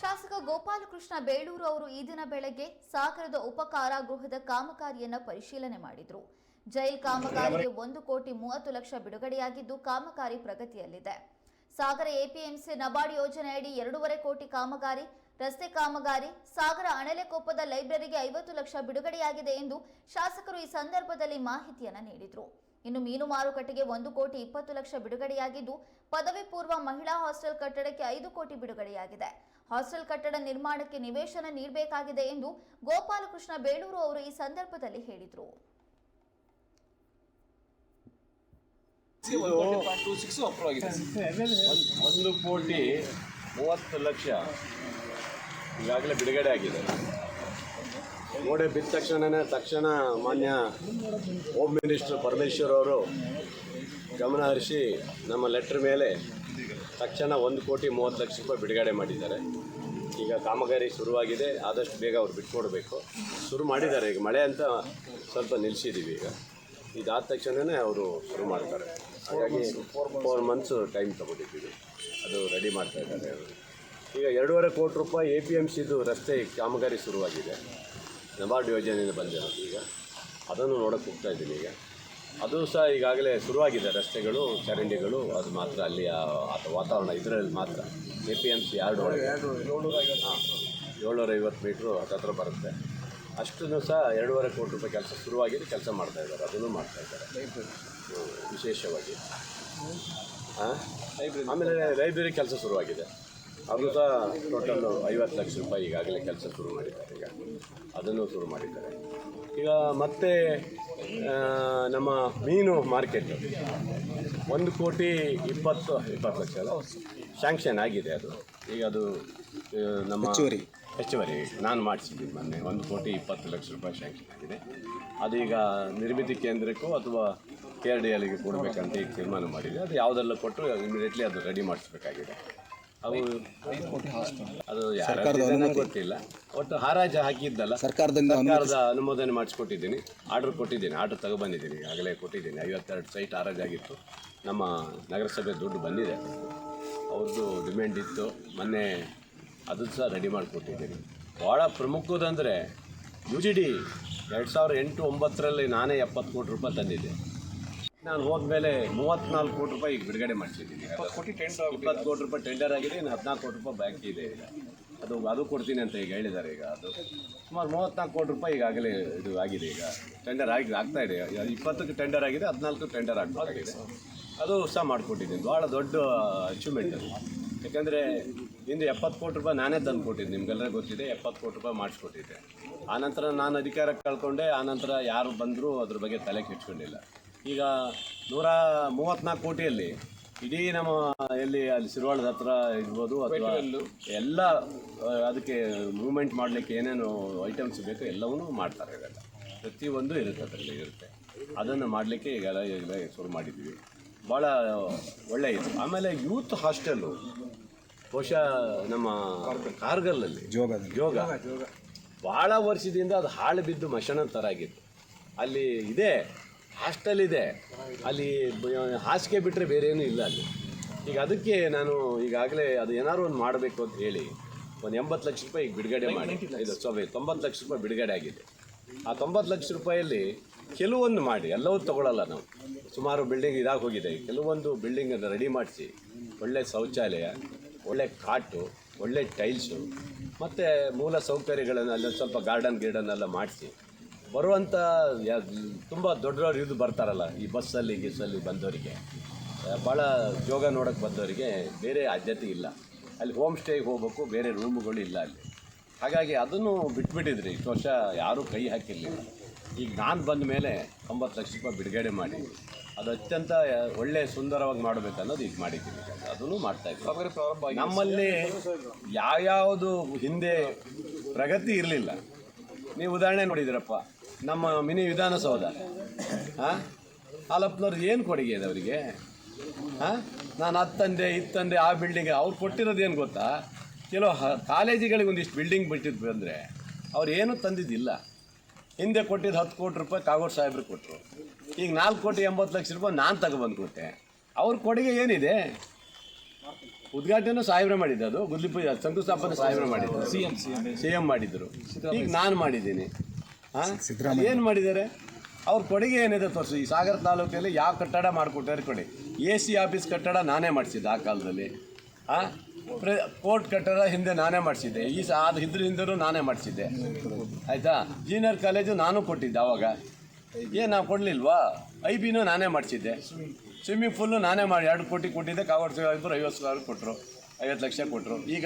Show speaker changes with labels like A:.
A: ಶಾಸಕ ಗೋಪಾಲಕೃಷ್ಣ ಬೇಳೂರು ಅವರು ಈ ದಿನ ಬೆಳಗ್ಗೆ ಸಾಗರದ ಉಪಕಾರಾಗೃಹದ ಕಾಮಗಾರಿಯನ್ನು ಪರಿಶೀಲನೆ ಮಾಡಿದ್ರು. ಜೈಲ್ ಕಾಮಗಾರಿಗೆ ಒಂದು ಕೋಟಿ ಮೂವತ್ತು ಲಕ್ಷ ಬಿಡುಗಡೆಯಾಗಿದ್ದು ಕಾಮಗಾರಿ ಪ್ರಗತಿಯಲ್ಲಿದೆ. ಸಾಗರ ಎಪಿಎಂಸಿ ನಬಾರ್ಡ್ ಯೋಜನೆಯಡಿ ಎರಡೂವರೆ ಕೋಟಿ ಕಾಮಗಾರಿ, ರಸ್ತೆ ಕಾಮಗಾರಿ, ಸಾಗರ ಅಣಲೆಕೊಪ್ಪದ ಲೈಬ್ರರಿಗೆ ಐವತ್ತು ಲಕ್ಷ ಬಿಡುಗಡೆಯಾಗಿದೆ ಎಂದು ಶಾಸಕರು ಈ ಸಂದರ್ಭದಲ್ಲಿ ಮಾಹಿತಿಯನ್ನು ನೀಡಿದ್ರು. ಇನ್ನು ಮೀನು ಮಾರುಕಟ್ಟೆಗೆ ಒಂದು ಕೋಟಿ ಇಪ್ಪತ್ತು ಲಕ್ಷ ಬಿಡುಗಡೆಯಾಗಿದ್ದು ಪದವಿ ಪೂರ್ವ ಮಹಿಳಾ ಹಾಸ್ಟೆಲ್ ಕಟ್ಟಡಕ್ಕೆ ಐದು ಕೋಟಿ ಬಿಡುಗಡೆಯಾಗಿದೆ. ಹಾಸ್ಟೆಲ್ ಕಟ್ಟಡ ನಿರ್ಮಾಣಕ್ಕೆ ನಿವೇಶನ ನೀಡಬೇಕಾಗಿದೆ ಎಂದು ಗೋಪಾಲಕೃಷ್ಣ ಬೇಳೂರು ಅವರು ಈ ಸಂದರ್ಭದಲ್ಲಿ ಹೇಳಿದರು.
B: ಒಂದು ಕೋಟಿ ಮೂವತ್ತು ಲಕ್ಷ ಈಗಾಗಲೇ ಬಿಡುಗಡೆ ಆಗಿದೆ ಗೋಡೆ ಬಿದ್ದ ತಕ್ಷಣನೇ ತಕ್ಷಣ ಮಾನ್ಯ ಹೋಮ್ ಮಿನಿಸ್ಟರ್ ಪರಮೇಶ್ವರ್ ಅವರು ಗಮನ ಹರಿಸಿ ನಮ್ಮ ಲೆಟ್ರ್ ಮೇಲೆ ತಕ್ಷಣ ಒಂದು ಕೋಟಿ ಮೂವತ್ತು ಲಕ್ಷ ರೂಪಾಯಿ ಬಿಡುಗಡೆ ಮಾಡಿದ್ದಾರೆ. ಈಗ ಕಾಮಗಾರಿ ಶುರುವಾಗಿದೆ, ಆದಷ್ಟು ಬೇಗ ಅವ್ರು ಬಿಟ್ಕೊಡ್ಬೇಕು. ಶುರು ಮಾಡಿದ್ದಾರೆ, ಈಗ ಮಳೆ ಅಂತ ಸ್ವಲ್ಪ ನಿಲ್ಲಿಸಿದ್ದೀವಿ ಈಗ. ಇದಾದ ತಕ್ಷಣವೇ ಅವರು ಶುರು ಮಾಡ್ತಾರೆ. ಹಾಗಾಗಿ ಫೋರ್ ಮಂತ್ಸು ಟೈಮ್ ತೊಗೊಂಡಿದ್ದೀವಿ. ಅದು ರೆಡಿ ಮಾಡ್ತಾ ಇದ್ದಾರೆ ಈಗ ಎರಡೂವರೆ ಕೋಟಿ ರೂಪಾಯಿ ಎ ಪಿ ಎಂ ಸಿದು ರಸ್ತೆ ಕಾಮಗಾರಿ ಶುರುವಾಗಿದೆ. ನಬಾರ್ಡ್ ಯೋಜನೆಯಿಂದ ಬಂದಿರೋದು ಈಗ. ಅದನ್ನು ನೋಡೋಕ್ಕೆ ಹೋಗ್ತಾ ಇದ್ದೀನಿ ಈಗ. ಅದು ಸಹ ಈಗಾಗಲೇ ಶುರುವಾಗಿದೆ. ರಸ್ತೆಗಳು, ಚರಂಡಿಗಳು, ಅದು ಮಾತ್ರ ಅಲ್ಲಿ, ಆ ಆ ವಾತಾವರಣ ಇದರಲ್ಲಿ ಮಾತ್ರ. ಎ ಪಿ ಎಂ ಸಿ ಎರಡು ಹಾಂ, ಏಳ್ನೂರ ಐವತ್ತು ಮೀಟ್ರು ಹತ್ತತ್ರ ಬರುತ್ತೆ. ಅಷ್ಟನ್ನು ಸಹ ಎರಡೂವರೆ ಕೋಟಿ ರೂಪಾಯಿ ಕೆಲಸ ಶುರುವಾಗಿದೆ, ಕೆಲಸ ಮಾಡ್ತಾ ಇದ್ದಾರೆ. ಅದನ್ನು ಮಾಡ್ತಾ ಇದ್ದಾರೆ. ವಿಶೇಷವಾಗಿ. ಹಾಂ? ಆಮೇಲೆ ಲೈಬ್ರರಿ ಕೆಲಸ ಶುರುವಾಗಿದೆ. ಅದು ಸಹ ಟೋಟಲ್ ಐವತ್ತು ಲಕ್ಷ ರೂಪಾಯಿ ಈಗಾಗಲೇ ಕೆಲಸ ಶುರು ಮಾಡಿದ್ದಾರೆ. ಈಗ ಅದನ್ನು ಶುರು ಮಾಡಿದ್ದಾರೆ. ಈಗ ಮತ್ತೆ ನಮ್ಮ ಮೀನು ಮಾರ್ಕೆಟ್ ಒಂದು ಕೋಟಿ ಇಪ್ಪತ್ತು ಇಪ್ಪತ್ತು ಲಕ್ಷ ಅಲ್ಲ? ಶಾಂಕ್ಷನ್ ಆಗಿದೆ ಅದು. ಈಗ ಅದು ನಮ್ಮ ಹೆಚ್ಚುವರಿ. ಹೆಚ್ಚುವರಿ. ನಾನು ಮಾಡಿಸಿದ್ದೀನಿ ಮೊನ್ನೆ. ಒಂದು ಕೋಟಿ ಇಪ್ಪತ್ತು ಲಕ್ಷ ರೂಪಾಯಿ ಶಾಂಕ್ಷನ್ ಆಗಿದೆ. ಅದು ಈಗ ನಿರ್ಮಿತಿ ಕೇಂದ್ರಕ್ಕೂ ಅಥವಾ ಕೆ ಆರ್ ಡಿ ಎಲ್ಗೆ ಕೊಡಬೇಕಂತ ಈಗ ತೀರ್ಮಾನ ಮಾಡಿದೆ. ಅದು ಯಾವುದೆಲ್ಲ ಕೊಟ್ಟು ಇಮಿಡಿಯೇಟ್ಲಿ ಅದು ರೆಡಿ ಮಾಡಿಸ್ಬೇಕಾಗಿದೆ. ಅವು ಅದು ಯಾರು ಗೊತ್ತಿಲ್ಲ ಒಟ್ಟು ಹಾರಾಜು ಹಾಕಿದ್ದಲ್ಲ.
C: ಸರ್ಕಾರದಿಂದ
B: ಸರ್ಕಾರದ ಅನುಮೋದನೆ. ಮಾಡಿಸ್ಕೊಟ್ಟಿದ್ದೀನಿ. ಆರ್ಡರ್ ಕೊಟ್ಟಿದ್ದೀನಿ. ಆರ್ಡರ್ ತಗೊಬಂದಿದ್ದೀನಿ ಆಗಲೇ ಕೊಟ್ಟಿದ್ದೀನಿ. ಐವತ್ತೆರಡು ಸೈಟ್ ಆಗಿತ್ತು. ನಮ್ಮ ನಗರಸಭೆ ದುಡ್ಡು ಬಂದಿದೆ. ಅವ್ರದ್ದು ಡಿಮ್ಯಾಂಡ್ ಇತ್ತು. ಮೊನ್ನೆ ಅದು ಸಹ ರೆಡಿ ಮಾಡಿಕೊಟ್ಟಿದ್ದೀನಿ. ಭಾಳ ಪ್ರಮುಖದಂದರೆ ಯು ಜಿ ಡಿ ಎರಡು ಸಾವಿರದ ಎಂಟು ಒಂಬತ್ತರಲ್ಲಿ ನಾನೇ ಎಪ್ಪತ್ತು ಕೋಟಿ ರೂಪಾಯಿ ತಂದಿದ್ದೆ. ನಾನು ಹೋದ್ಮೇಲೆ ಮೂವತ್ನಾಲ್ಕು ಕೋಟಿ ರೂಪಾಯಿ ಈಗ ಬಿಡುಗಡೆ ಮಾಡಿಸಿದ್ದೀನಿ.
D: ಕೋಟಿ ಟೆಂಡರ್
B: ಇಪ್ಪತ್ತು ಕೋಟಿ ರೂಪಾಯಿ ಟೆಂಡರ್ ಆಗಿದೆ ಇನ್ನು ಹದಿನಾಲ್ಕು ಕೋಟಿ ರೂಪಾಯಿ ಬ್ಯಾಂಕ್ ಇದೆ ಈಗ. ಅದು ಅದು ಕೊಡ್ತೀನಿ ಅಂತ ಈಗ ಹೇಳಿದ್ದಾರೆ ಈಗ ಅದು. ಸುಮಾರು ಮೂವತ್ನಾಲ್ಕು ಕೋಟಿ ರೂಪಾಯಿ ಈಗಾಗಲೇ ಇದು ಆಗಿದೆ ಈಗ. ಟೆಂಡರ್ ಆಗಿ ಆಗ್ತಾ ಇದೆ. ಇಪ್ಪತ್ತಕ್ಕೆ ಟೆಂಡರ್ ಆಗಿದೆ ಹದಿನಾಲ್ಕು ಟೆಂಡರ್ ಆಗಬೇಕಾಗಿದೆ. ಅದು ಸಹ ಮಾಡಿಕೊಟ್ಟಿದ್ದೀನಿ. ಭಾಳ ದೊಡ್ಡ ಅಚೀವ್ಮೆಂಟ್ ಅದು. ಯಾಕಂದರೆ ಹಿಂದೆ ಎಪ್ಪತ್ತು ಕೋಟಿ ರೂಪಾಯಿ ನಾನೇ ತಂದು ಕೊಟ್ಟಿದ್ದೆ ನಿಮ್ಗೆಲ್ಲರಿಗೂ ಗೊತ್ತಿದೆ ಎಪ್ಪತ್ತು ಕೋಟಿ ರೂಪಾಯಿ ಮಾಡಿಸ್ಕೊಟ್ಟಿದ್ದೆ. ಆನಂತರ ನಾನು ಅಧಿಕಾರ ಕಳ್ಕೊಂಡೆ ಆನಂತರ ಯಾರು ಬಂದರೂ ಅದ್ರ ಬಗ್ಗೆ ತಲೆ ಕೆಡ್ಸ್ಕೊಂಡಿಲ್ಲ. ಈಗ ನೂರ ಮೂವತ್ನಾಲ್ಕು ಕೋಟಿಯಲ್ಲಿ ಇಡೀ ನಮ್ಮ ಎಲ್ಲಿ ಅಲ್ಲಿ ಸಿರುವಾಳದ ಹತ್ರ ಇರ್ಬೋದು ಅಥವಾ ಎಲ್ಲ ಅದಕ್ಕೆ ಮೂವ್ಮೆಂಟ್ ಮಾಡಲಿಕ್ಕೆ ಏನೇನು ಐಟಮ್ಸ್ ಬೇಕು ಎಲ್ಲವನ್ನೂ ಮಾಡ್ತಾರೆ ಇವೆಲ್ಲ. ಪ್ರತಿಯೊಂದು ಇರುತ್ತೆ ಅದರಲ್ಲಿ ಇರುತ್ತೆ. ಅದನ್ನು ಮಾಡಲಿಕ್ಕೆ ಈಗೆಲ್ಲ ಎಲ್ಲ ಶುರು ಮಾಡಿದ್ದೀವಿ ಭಾಳ ಒಳ್ಳೆಯ ಇದು. ಆಮೇಲೆ ಯೂತ್ ಹಾಸ್ಟೆಲ್ಲು ಬಹುಶಃ ನಮ್ಮ ಕಾರ್ಗಲ್ಲಲ್ಲಿ
C: ಜೋಗ.
B: ಯೋಗ ಭಾಳ ವರ್ಷದಿಂದ ಅದು ಹಾಳು ಬಿದ್ದು ಮಶಾನ ಥರ ಆಗಿತ್ತು ಅಲ್ಲಿ ಇದೆ ಹಾಸ್ಟೆಲ್ ಇದೆ. ಅಲ್ಲಿ ಹಾಸಿಗೆ ಬಿಟ್ಟರೆ ಬೇರೆ ಏನೂ ಇಲ್ಲ ಅಲ್ಲಿ. ಈಗ ಅದಕ್ಕೆ ನಾನು ಈಗಾಗಲೇ ಅದು ಏನಾದ್ರು ಒಂದು ಮಾಡಬೇಕು ಅಂತ ಹೇಳಿ ಒಂದು ಎಂಬತ್ತು ಲಕ್ಷ ರೂಪಾಯಿ ಈಗ ಬಿಡುಗಡೆ ಮಾಡಿ. ಇದು ಸಾರಿ ತೊಂಬತ್ತು ಲಕ್ಷ ರೂಪಾಯಿ ಬಿಡುಗಡೆ ಆಗಿದೆ. ಆ ತೊಂಬತ್ತು ಲಕ್ಷ ರೂಪಾಯಲ್ಲಿ ಕೆಲವೊಂದು ಮಾಡಿ ಎಲ್ಲವೂ ತಗೊಳ್ಳಲ್ಲ ನಾವು. ಸುಮಾರು ಬಿಲ್ಡಿಂಗ್ ಇದಾಗಿ ಹೋಗಿದೆ. ಕೆಲವೊಂದು ಬಿಲ್ಡಿಂಗನ್ನು ರೆಡಿ ಮಾಡಿಸಿ ಒಳ್ಳೆ ಶೌಚಾಲಯ ಒಳ್ಳೆ ಕಾಟು ಒಳ್ಳೆ ಟೈಲ್ಸು ಮತ್ತು ಮೂಲ ಸೌಕರ್ಯಗಳನ್ನು ಅಲ್ಲಿ ಸ್ವಲ್ಪ ಗಾರ್ಡನ್ ಗಿರ್ಡನ್ ಎಲ್ಲ ಮಾಡಿಸಿ ಬರುವಂಥ ತುಂಬ ದೊಡ್ಡವ್ರು ಇದು ಬರ್ತಾರಲ್ಲ ಈ ಬಸ್ಸಲ್ಲಿ ಗಿಸ್ಸಲ್ಲಿ ಬಂದವರಿಗೆ. ಭಾಳ ಯೋಗ ನೋಡೋಕ್ಕೆ ಬಂದವರಿಗೆ ಬೇರೆ ಆದ್ಯತೆ ಇಲ್ಲ. ಅಲ್ಲಿ ಹೋಮ್ ಸ್ಟೇಗೆ ಹೋಗ್ಬೇಕು ಬೇರೆ ರೂಮ್ಗಳು ಇಲ್ಲ ಅಲ್ಲಿ. ಹಾಗಾಗಿ ಅದನ್ನು ಬಿಟ್ಬಿಟ್ಟಿದ್ರಿ. ಇಷ್ಟು ವರ್ಷ ಯಾರೂ ಕೈ ಹಾಕಿರಲಿಲ್ಲ. ಈಗ ನಾನು ಬಂದ ಮೇಲೆ ಒಂಬತ್ತು ಲಕ್ಷ ರೂಪಾಯಿ ಬಿಡುಗಡೆ ಮಾಡಿ ಅದು ಅತ್ಯಂತ ಒಳ್ಳೆ ಸುಂದರವಾಗಿ ಮಾಡಬೇಕು ಅನ್ನೋದು ಈಗ ಮಾಡಿದ್ದೀನಿ. ಅದನ್ನು ಮಾಡ್ತಾ ಇದ್ದೀನಿ ನಮ್ಮಲ್ಲಿ ಯಾವ್ಯಾವುದು ಹಿಂದೆ ಪ್ರಗತಿ ಇರಲಿಲ್ಲ. ನೀವು ಉದಾಹರಣೆ ನೋಡಿದಿರಪ್ಪ ನಮ್ಮ ಮಿನಿ ವಿಧಾನಸೌಧ. ಹಾಂ? ಹಾಲಪ್ಪನವ್ರದ್ದು ಏನು ಕೊಡುಗೆ ಇದೆ ಅವರಿಗೆ? ಹಾಂ? ನಾನು ಹತ್ತಂದೆ ತಂದೆ ಇದು ತಂದೆ ಆ ಬಿಲ್ಡಿಂಗ್ ಅವ್ರು ಕೊಟ್ಟಿರೋದು ಏನು ಗೊತ್ತಾ? ಕೆಲವು ಕಾಲೇಜುಗಳಿಗೆ ಒಂದಿಷ್ಟು ಬಿಲ್ಡಿಂಗ್ ಬಿಟ್ಟಿದ್ವಿ ಅಂದರೆ ಅವ್ರು ಏನೂ ತಂದಿದ್ದಿಲ್ಲ. ಹಿಂದೆ ಕೊಟ್ಟಿದ್ದು ಹತ್ತು ಕೋಟಿ ರೂಪಾಯಿ ಕಾಗೋಡು ಸಾಹೇಬ್ರು ಕೊಟ್ಟರು ಈಗ ನಾಲ್ಕು ಕೋಟಿ ಎಂಬತ್ತು ಲಕ್ಷ ರೂಪಾಯಿ ನಾನು ತಗೊಬಂದು ಕೊಟ್ಟೆ. ಅವ್ರ ಕೊಡುಗೆ ಏನಿದೆ? ಉದ್ಘಾಟನೆ ಸಾಹೇಬ್ರೆ ಮಾಡಿದ್ದು ಅದು. ಗುದ್ಲಿ ಪೂಜೆ ಶಂಕುಸ್ಥಾಪನೆ ಸಾಹೇಬ್ರೆ ಮಾಡಿದ್ದು
D: C M C M.
B: C M ಮಾಡಿದ್ರು. ಈಗ ನಾನು ಮಾಡಿದ್ದೀನಿ. ಏನು ಮಾಡಿದ್ದಾರೆ? ಅವ್ರ ಕೊಡುಗೆ ಏನಿದೆ ತೋರಿಸಿ. ಈ ಸಾಗರ ತಾಲೂಕಲ್ಲಿ ಯಾವ ಕಟ್ಟಡ ಮಾಡಿಕೊಟ್ಟಾರೆ ಕೊಡಿ. ಎ ಸಿ ಆಫೀಸ್ ಕಟ್ಟಡ ನಾನೇ ಮಾಡಿಸಿದ್ದೆ ಆ ಕಾಲದಲ್ಲಿ. ಆ? ಪ್ರ ಕೋರ್ಟ್ ಕಟ್ಟಡ ಹಿಂದೆ ನಾನೇ ಮಾಡಿಸಿದ್ದೆ. ಈ ಸಹ ಅದು ಇದ್ರ ಹಿಂದೂ ನಾನೇ ಮಾಡಿಸಿದ್ದೆ. ಆಯಿತಾ? ಜೂನಿಯರ್ ಕಾಲೇಜು ನಾನು ಕೊಟ್ಟಿದ್ದೆ ಆವಾಗ ಏನು ನಾವು ಕೊಡಲಿಲ್ವಾ? ಐ ಬಿನೂ ನಾನೇ ಮಾಡಿಸಿದ್ದೆ. ಸ್ವಿಮ್ಮಿಂಗ್ ಪೂಲು ನಾನೇ ಮಾಡಿ ಎರಡು ಕೋಟಿ ಕೊಟ್ಟಿದ್ದೆ. ಕಾವಡ್ ಇಬ್ಬರು ಐವತ್ತು ಸಾವಿರ ಕೊಟ್ಟರು ಐವತ್ತು ಲಕ್ಷ ಕೊಟ್ಟರು ಈಗ